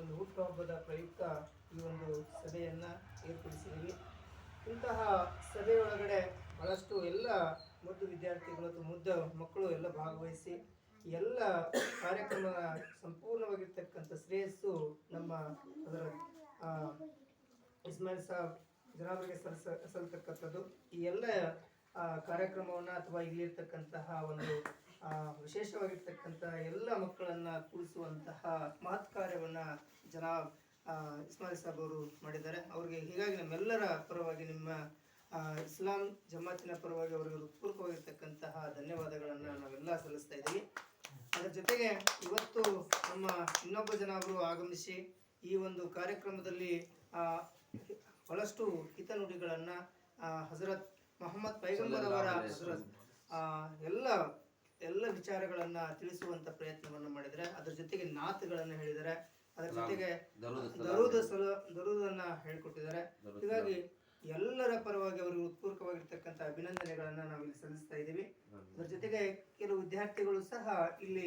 ಒಂದು ಹುಟ್ಟುಹಬ್ಬದ ಪ್ರಯುಕ್ತ ಈ ಒಂದು ಸಭೆಯನ್ನು ಏರ್ಪಡಿಸಿದ್ದೀವಿ. ಇಂತಹ ಸಭೆಯೊಳಗಡೆ ಬಹಳಷ್ಟು ಎಲ್ಲ ಮುದ್ದು ವಿದ್ಯಾರ್ಥಿಗಳು ಅಥವಾ ಮುದ್ದು ಮಕ್ಕಳು ಎಲ್ಲ ಭಾಗವಹಿಸಿ ಎಲ್ಲ ಕಾರ್ಯಕ್ರಮ ಸಂಪೂರ್ಣವಾಗಿರ್ತಕ್ಕಂಥ ಶ್ರೇಯಸ್ಸು ನಮ್ಮ ಅದರ ಇಸ್ಮಾಯಿಲ್ ಸಾಬ್ ಜನಾಬರಿಗೆ ಸಲ್ಲಿಸ ಸಲ್ತಕ್ಕಂಥದ್ದು ಈ ಎಲ್ಲ ಕಾರ್ಯಕ್ರಮವನ್ನ ಅಥವಾ ಇಲ್ಲಿರ್ತಕ್ಕಂತಹ ಒಂದು ಆ, ವಿಶೇಷವಾಗಿರ್ತಕ್ಕಂಥ ಎಲ್ಲ ಮಕ್ಕಳನ್ನ ಕೂಡಿಸುವಂತಹ ಮಹತ್ ಕಾರ್ಯವನ್ನ ಜನಾಬ್ ಆ, ಇಸ್ಮಾಯಿಲ್ ಸಾಬ್ ಅವರು ಮಾಡಿದ್ದಾರೆ. ಅವರಿಗೆ ಹೀಗಾಗಿ ನಮ್ಮೆಲ್ಲರ ಪರವಾಗಿ ನಿಮ್ಮ ಇಸ್ಲಾಂ ಜಮಾತಿನ ಪರವಾಗಿ ಅವರಿಗೆ ಹೃತ್ಪೂರ್ವಕವಾಗಿರ್ತಕ್ಕಂತಹ ಧನ್ಯವಾದಗಳನ್ನು ನಾವೆಲ್ಲ ಸಲ್ಲಿಸ್ತಾ ಇದ್ದೀವಿ. ಅದರ ಜೊತೆಗೆ ಇವತ್ತು ನಮ್ಮ ಇನ್ನೊಬ್ಬ ಜನ ಅವರು ಆಗಮಿಸಿ ಈ ಒಂದು ಕಾರ್ಯಕ್ರಮದಲ್ಲಿ ಬಹಳಷ್ಟು ಹಿತನುಡಿಗಳನ್ನ ಹಜರತ್ ಮೊಹಮ್ಮದ್ ಪೈಗಂಬರ್ ಅವರ ಆ, ಎಲ್ಲ ಎಲ್ಲ ವಿಚಾರಗಳನ್ನ ತಿಳಿಸುವಂತ ಪ್ರಯತ್ನವನ್ನ ಮಾಡಿದರೆ ಅದರ ಜೊತೆಗೆ ನಾತ್ಗಳನ್ನ ಹೇಳಿದರೆ ಅದರ ಜೊತೆಗೆ ದರೂದ ಸಲ ದರೂದನ್ನ ಹೇಳ್ಕೊಟ್ಟಿದ್ದಾರೆ. ಹೀಗಾಗಿ ಎಲ್ಲರ ಪರವಾಗಿ ಅವರಿಗೆ ಉತ್ಪೂರ್ಕವಾಗಿರ್ತಕ್ಕಂಥ ಅಭಿನಂದನೆಗಳನ್ನ ನಾವು ಇಲ್ಲಿ ಸಲ್ಲಿಸ್ತಾ ಇದ್ದೀವಿ. ಅದರ ಜೊತೆಗೆ ಕೆಲವು ವಿದ್ಯಾರ್ಥಿಗಳು ಸಹ ಇಲ್ಲಿ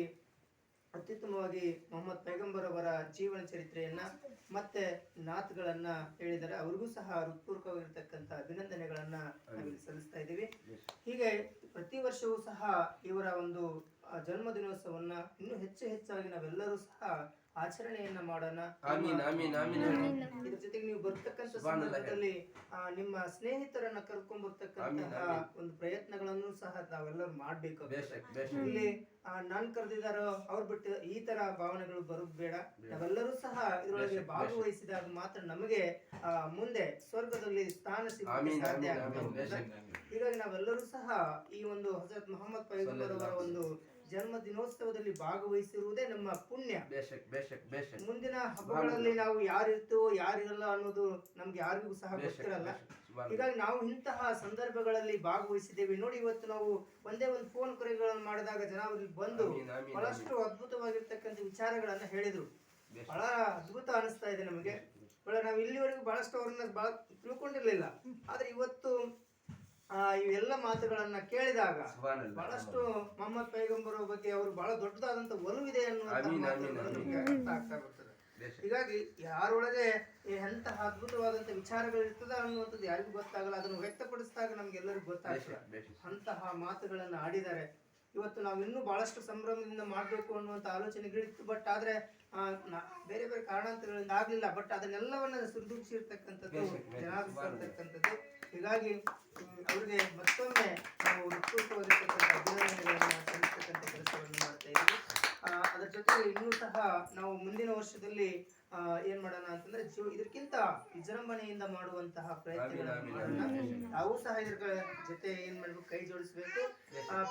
ಅತ್ಯುತ್ತಮವಾಗಿ ಮೊಹಮ್ಮದ್ ಪೈಗಂಬರ್ ಅವರ ಜೀವನ ಚರಿತ್ರೆಯನ್ನ ಮತ್ತೆ ನಾತ್ಗಳನ್ನ ಹೇಳಿದರೆ ಅವ್ರಿಗೂ ಸಹ ಹೃತ್ಪೂರ್ವಕವಾಗಿರ್ತಕ್ಕಂಥ ಅಭಿನಂದನೆಗಳನ್ನ ನಾವಿಲ್ಲಿ ಸಲ್ಲಿಸ್ತಾ ಇದ್ದೀವಿ. ಹೀಗೆ ಪ್ರತಿ ವರ್ಷವೂ ಸಹ ಇವರ ಒಂದು ಜನ್ಮ ದಿನೋತ್ಸವವನ್ನ ಇನ್ನೂ ಹೆಚ್ಚು ಹೆಚ್ಚಾಗಿ ನಾವೆಲ್ಲರೂ ಸಹ ಆಚರಣೆಯನ್ನ ಮಾಡೋಣ. ಇದ್ರ ಜೊತೆಗೆ ನೀವು ಬರ್ತಕ್ಕಂಥ ಸಂದರ್ಭದಲ್ಲಿ ನಿಮ್ಮ ಸ್ನೇಹಿತರನ್ನ ಕರ್ಕೊಂಡ್ ಬರ್ತಕ್ಕಂತಹ ಒಂದು ಪ್ರಯತ್ನಗಳನ್ನು ಸಹ ನಾವೆಲ್ಲರೂ ಮಾಡ್ಬೇಕು. ಇಲ್ಲಿ ನಾನ್ ಕರೆದಿದ್ದಾರೋ ಅವ್ರು ಬಿಟ್ಟು ಈ ತರ ಭಾವನೆಗಳು ಬರಬೇಡ ಬೇಡ. ನಾವೆಲ್ಲರೂ ಸಹ ಇದರೊಳಗೆ ಭಾಗವಹಿಸಿದಾಗ ಮಾತ್ರ ನಮಗೆ ಮುಂದೆ ಸ್ವರ್ಗದಲ್ಲಿ ಸ್ಥಾನ ಸಿಗುತ್ತೆ ಸಾಧ್ಯ ಆಗುತ್ತೆ ಹೀಗಾಗಿ ನಾವೆಲ್ಲರೂ ಸಹ ಈ ಒಂದು ಹಜರತ್ ಮೊಹಮ್ಮದ್ ಪೈಗಂಬರ್ ಅವರ ಒಂದು ಜನ್ಮ ದಿನೋತ್ಸವದಲ್ಲಿ ಭಾಗವಹಿಸಿರುವುದೇ ನಮ್ಮ ಪುಣ್ಯ. ಬೇಷಕ್ ಬೇಷಕ್ ಬೇಷಕ್ ಮುಂದಿನ ಹಬ್ಬಗಳಲ್ಲಿ ನಾವು ಯಾರಿರ್ತೀವೋ ಯಾರಿರಲ್ಲ ಅನ್ನೋದು ನಮ್ಗೆ ಯಾರಿಗೂ ಸಹ ಗೊತ್ತಿರಲ್ಲ. ಹೀಗಾಗಿ ನಾವು ಇಂತಹ ಸಂದರ್ಭಗಳಲ್ಲಿ ಭಾಗವಹಿಸಿದ್ದೇವೆ. ನೋಡಿ ಇವತ್ತು ನಾವು ಒಂದೇ ಒಂದು ಫೋನ್ ಕರೆಗಳನ್ನು ಮಾಡಿದಾಗ ಜನ ಅವ್ರಿಗೆ ಬಂದು ಬಹಳಷ್ಟು ಅದ್ಭುತವಾಗಿರ್ತಕ್ಕಂಥ ವಿಚಾರಗಳನ್ನ ಹೇಳಿದ್ರು. ಬಹಳ ಅದ್ಭುತ ಅನಿಸ್ತಾ ಇದೆ ನಮಗೆ. ಬಹಳ ನಾವು ಇಲ್ಲಿವರೆಗೂ ಬಹಳಷ್ಟು ಅವ್ರನ್ನ ಬಹಳ ತಿಳ್ಕೊಂಡಿರ್ಲಿಲ್ಲ. ಆದ್ರೆ ಇವತ್ತು ಇವೆಲ್ಲ ಮಾತುಗಳನ್ನ ಕೇಳಿದಾಗ. ಬಹಳಷ್ಟು ಮೊಹಮ್ಮದ್ ಪೈಗಂಬರ ಬಗ್ಗೆ ಅವರು ಬಹಳ ದೊಡ್ಡದಾದಂತ ಒಲವಿದೆ ಅನ್ನುವಂತ ಆಗ್ತಾ ಬರ್ತದೆ. ಹೀಗಾಗಿ ಯಾರೊಳಗೆ ಎಂತಹ ಅದ್ಭುತವಾದಂತ ವಿಚಾರಗಳು ಇರ್ತದ ಅನ್ನುವಂಥದ್ದು ಯಾರಿಗೂ ಗೊತ್ತಾಗಲ್ಲ. ಅದನ್ನು ವ್ಯಕ್ತಪಡಿಸಿದಾಗ ನಮ್ಗೆಲ್ಲರಿಗೂ ಗೊತ್ತಾಗ್ತದೆ. ಅಂತಹ ಮಾತುಗಳನ್ನ ಆಡಿದ್ದಾರೆ. ಇವತ್ತು ನಾವು ಇನ್ನೂ ಬಹಳಷ್ಟು ಸಂಭ್ರಮದಿಂದ ಮಾಡಬೇಕು ಅನ್ನುವಂಥ ಆಲೋಚನೆಗಳಿತ್ತು. ಬಟ್ ಆದ್ರೆ ಬೇರೆ ಬೇರೆ ಕಾರಣಾಂತರಗಳಿಂದ ಆಗ್ಲಿಲ್ಲ. ಬಟ್ ಅದನ್ನೆಲ್ಲವನ್ನ ಸುರಿದೂಗಿಸಿರ್ತಕ್ಕಂಥದ್ದು ಜನಾಭಿಪ್ರಾಯ. ಹೀಗಾಗಿ ಅವ್ರಿಗೆ ಮತ್ತೊಮ್ಮೆ ನಾವು ವಿಸ್ತೃತವಾಗಿರ್ತಕ್ಕಂಥ ಅಭಿನಂದನೆಗಳನ್ನು ಸಲ್ಲಿಸ್ತಕ್ಕಂಥ ಕೆಲಸವನ್ನು ಮಾಡ್ತಾ ಇದ್ದೀವಿ. ಆ, ಅದರ ಜೊತೆಗೆ ಇನ್ನೂ ಸಹ ನಾವು ಮುಂದಿನ ವರ್ಷದಲ್ಲಿ ಏನ್ ಮಾಡೋಣ ಅಂತಂದ್ರೆ ಜೀವ ಇದಕ್ಕಿಂತ ವಿಜೃಂಭಣೆಯಿಂದ ಮಾಡುವಂತಹ ಪ್ರಯತ್ನಗಳನ್ನು ಮಾಡೋಣ. ಸಹ ಇದ್ರ ಜೊತೆ ಏನ್ ಮಾಡ್ಬೇಕು ಕೈ ಜೋಡಿಸ್ಬೇಕು.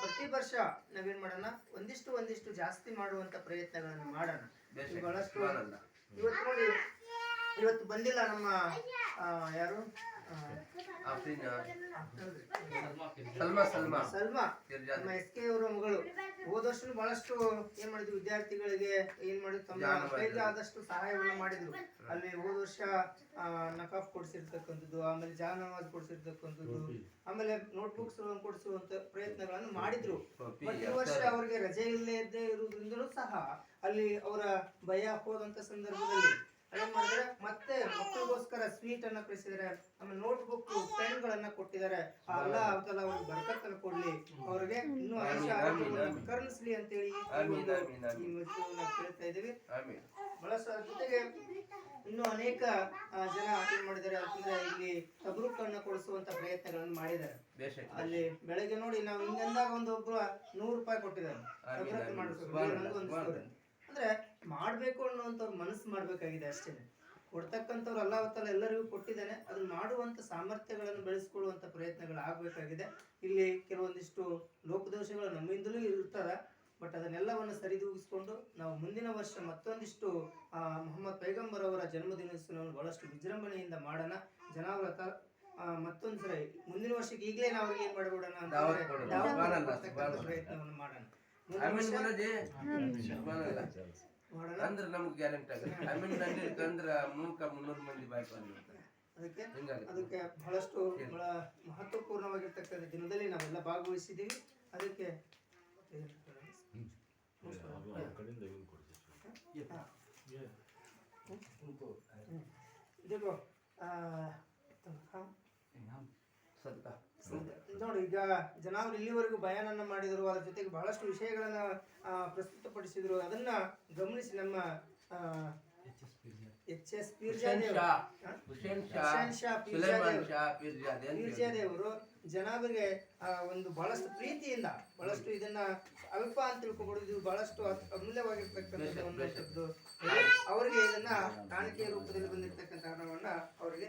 ಪ್ರತಿ ವರ್ಷ ನಾವೇನ್ ಮಾಡೋಣ ಒಂದಿಷ್ಟು ಒಂದಿಷ್ಟು ಜಾಸ್ತಿ ಮಾಡುವಂತ ಪ್ರಯತ್ನಗಳನ್ನು ಮಾಡೋಣ. ಬಹಳಷ್ಟು ಇವತ್ತು ನೋಡಿ ಇವತ್ತು ಬಂದಿಲ್ಲ ನಮ್ಮ ಯಾರು? ಆಫ್ರೀನ್ ಸಲ್ಮಾ ಸಲ್ಮಾ. ಸಲ್ಮಾ ಕಿರ್ಜಾದ್. ನಮ್ಮ ಎಸ್ ಕೆ ಅವರ ಮಗಳು. ಹೋದ ಬಹಳಷ್ಟು ಏನ್ ಮಾಡಿದ್ರು ವಿದ್ಯಾರ್ಥಿಗಳಿಗೆ ಏನ್ ಮಾಡಿದ್ರು ತಮ್ಮ ಕೈಗೆ ಆದಷ್ಟು ಸಹಾಯವನ್ನು ಮಾಡಿದ್ರು. ಅಲ್ಲಿ ಹೋದ ವರ್ಷ ನಕಾಫ್ ಕೊಡಿಸಿರ್ತಕ್ಕಂಥದ್ದು ಆಮೇಲೆ ಜಾನವಾಜ್ ಕೊಡಿಸಿರ್ತಕ್ಕಂಥದ್ದು ಆಮೇಲೆ ನೋಟ್ಬುಕ್ಸ್ ಕೊಡಿಸುವಂತ ಪ್ರಯತ್ನಗಳನ್ನು ಮಾಡಿದ್ರು. ಪ್ರತಿ ಈ ವರ್ಷ ಅವರಿಗೆ ರಜೆ ಇಲ್ಲದೆ ಇದ್ದೇ ಇರುವುದರಿಂದಲೂ ಸಹ ಅಲ್ಲಿ ಅವರ ಭಯ ಹೋದಂತ ಸಂದರ್ಭದಲ್ಲಿ ಏನ್ ಮಾಡಿದ್ರೆ ಮತ್ತೆ ಮಕ್ಕಳಿಗೋಸ್ಕರ ಸ್ವೀಟ್ ಅನ್ನ ಕಳಿಸಿದ್ದಾರೆ ಆಮೇಲೆ ನೋಟ್ ಬುಕ್ ಪೆನ್ ಗಳನ್ನ ಕೊಟ್ಟಿದ್ದಾರೆ. ಅಲ್ಲ ಅವತ್ತಲ್ಲ ಅವ್ರಿಗೆ ಬರ್ಕತ್ತನ್ನು ಕೊಡ್ಲಿ. ಅವ್ರಿಗೆ ಇನ್ನೂ ಆಯುಷ ಆರೋಗ್ಯವನ್ನು ಕರುಣಿಸ್ಲಿ ಅಂತೇಳಿ ಒಂದು- ಒಂದು ಕೇಳ್ತಾ ಇದೀವಿ ಬಹಳಷ್ಟು ಜೊತೆಗೆ ಇನ್ನು ಅನೇಕ ಜನ ಏನ್ ಮಾಡಿದ್ದಾರೆ. ಅಂತಂದ್ರೆ ಇಲ್ಲಿ ತಬ್ರೂಕ್ ಅನ್ನ ಕೊಡಿಸುವಂತ ಪ್ರಯತ್ನಗಳನ್ನು ಮಾಡಿದ್ದಾರೆ. ಅಲ್ಲಿ ಬೆಳಗ್ಗೆ ನೋಡಿ ನಾವು ಹಿಂಗಂದಾಗ ಒಂದು ಒಬ್ರು ನೂರು ರೂಪಾಯಿ ಕೊಟ್ಟಿದ್ದಾರೆ. ಒಂದು. ಅಂದ್ರೆ ಮಾಡ್ಬೇಕು ಅನ್ನುವಂಥವ್ರು ಮನಸ್ಸು ಮಾಡ್ಬೇಕಾಗಿದೆ ಅಷ್ಟೇ ಕೊಡ್ತಕ್ಕಂಥವ್ರು ಅಲ್ಲ ಅವತ್ತಲ್ಲ ಎಲ್ಲರಿಗೂ ಕೊಟ್ಟಿದ್ದಾನೆ. ಅದನ್ನ ಮಾಡುವಂತ ಸಾಮರ್ಥ್ಯಗಳನ್ನು ಬೆಳೆಸ್ಕೊಳ್ಳುವಂತ ಪ್ರಯತ್ನಗಳು ಆಗ್ಬೇಕಾಗಿದೆ. ಇಲ್ಲಿ ಕೆಲವೊಂದಿಷ್ಟು ಲೋಪದೋಷಗಳು ನಮ್ಮಿಂದಲೂ ಇರ್ತದ. ಬಟ್ ಅದನ್ನೆಲ್ಲವನ್ನು ಸರಿದೂಗಿಸ್ಕೊಂಡು ನಾವು ಮುಂದಿನ ವರ್ಷ ಮತ್ತೊಂದಿಷ್ಟು ಆ, ಮೊಹಮ್ಮದ್ ಪೈಗಂಬರ್ ಅವರ ಜನ್ಮದಿನೋತ್ಸವವನ್ನು ಬಹಳಷ್ಟು ವಿಜೃಂಭಣೆಯಿಂದ ಮಾಡೋಣ. ಜನಾವ್ರತ ಮತ್ತೊಂದು ಸರಿ ಮುಂದಿನ ವರ್ಷಕ್ಕೆ ಈಗಲೇ ನಾವು ಅವ್ರಿಗೆ ಏನ್ ಮಾಡ್ಬಿಡೋಣ ಅಂತ. ಪ್ರಯತ್ನವನ್ನು ಮಾಡೋಣ. ಅಂದ್ರ ನಮ್ಗೆ ಗ್ಯಾರಂಟಿ ಆಗುತ್ತೆ ಅಂದ್ರೆ ಅಂದ್ರೆ ಅಂದ್ರ ಮೂಕ ಮುನ್ನೂರು ಮಂದಿ ಬಾಯ್ ಬಂದಿರ್ತಾರೆ ಅದಕ್ಕೆ ಅದಕ್ಕೆ ಬಹಳಷ್ಟು ಬಹಳ ಮಹತ್ವಪೂರ್ಣವಾಗಿರ್ತಕ್ಕಂಥ ದಿನದಲ್ಲಿ ನಾವೆಲ್ಲ ಭಾಗವಹಿಸಿದ್ದೀವಿ. ಅದಕ್ಕೆ ಇದು. देखो ಆ, ಹಾ. ನೋಡಿ ಈಗ ಜನಾವರು ಇಲ್ಲಿವರೆಗೂ ಬಯಾನನ್ನ ಮಾಡಿದರು ಅದರ ಜೊತೆಗೆ ಬಹಳಷ್ಟು ವಿಷಯಗಳನ್ನ ಪ್ರಸ್ತುತಪಡಿಸಿದರು. ಅದನ್ನ ಗಮನಿಸಿ ನಮ್ಮ ಎಚ್ ಎಸ್. ಪೀರ್ಜಾದೇವರು ಜನಾಬರಿಗೆ ಆ, ಒಂದು ಬಹಳಷ್ಟು ಪ್ರೀತಿಯಿಂದ ಬಹಳಷ್ಟು ಇದನ್ನ ಅಲ್ಪ ಅಂತ ತಿಳ್ಕೊಬಾರ್ದು ಇದು ಬಹಳಷ್ಟು ಅಮೂಲ್ಯವಾಗಿರ್ತಕ್ಕಂಥ ಒಂದು ಅನ್ನುವಂಥದ್ದು ಅವರಿಗೆ ಇದನ್ನ ಕಾಣಿಕೆಯ ರೂಪದಲ್ಲಿ ಬಂದಿರತಕ್ಕಂಥ ಹಣವನ್ನ ಅವರಿಗೆ.